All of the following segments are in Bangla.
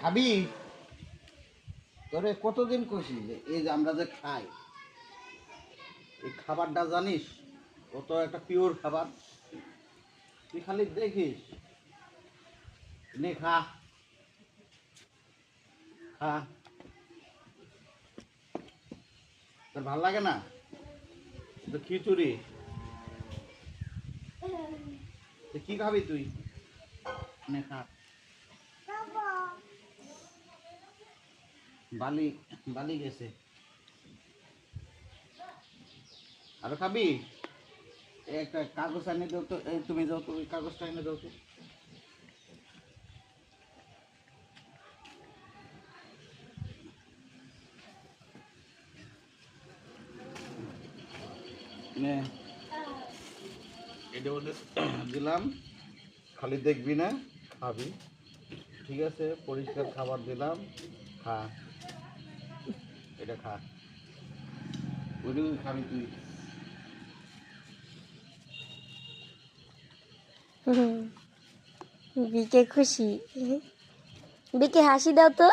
খাবি? তোরে কতদিন কষি যে এই যে আমরা যে খাই এই খাবারটা জানিস কত একটা পিওর খাবার। তুই খালি দেখিস। নে খা। খা। তোর ভালো লাগে না? তো খিচুড়ি। তো কি খাবি তুই? নে খা। বালি বালি গেছে। আরও খাবি? একটা কাগজ এনে দাও তো। তুমি দাও তো ওই কাগজটা এনে দাও তো। এটা ওদের দিলাম। খালি দেখবি না। খাবি। ঠিক আছে পরিষ্কার খাবার দিলাম। খা। এটা খা। ওইটুকু খাবি তুই। বিকে খুশি। বিকে হাসি দাও তো।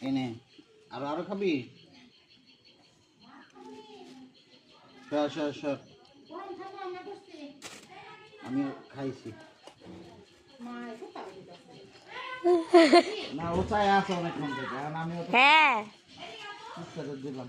এনে আর আরও খাবি? সর সর সর। আমি খাইছি। না ও আছে অনেকক্ষণ থেকে কারণ আমি হ্যাঁ। দিলাম।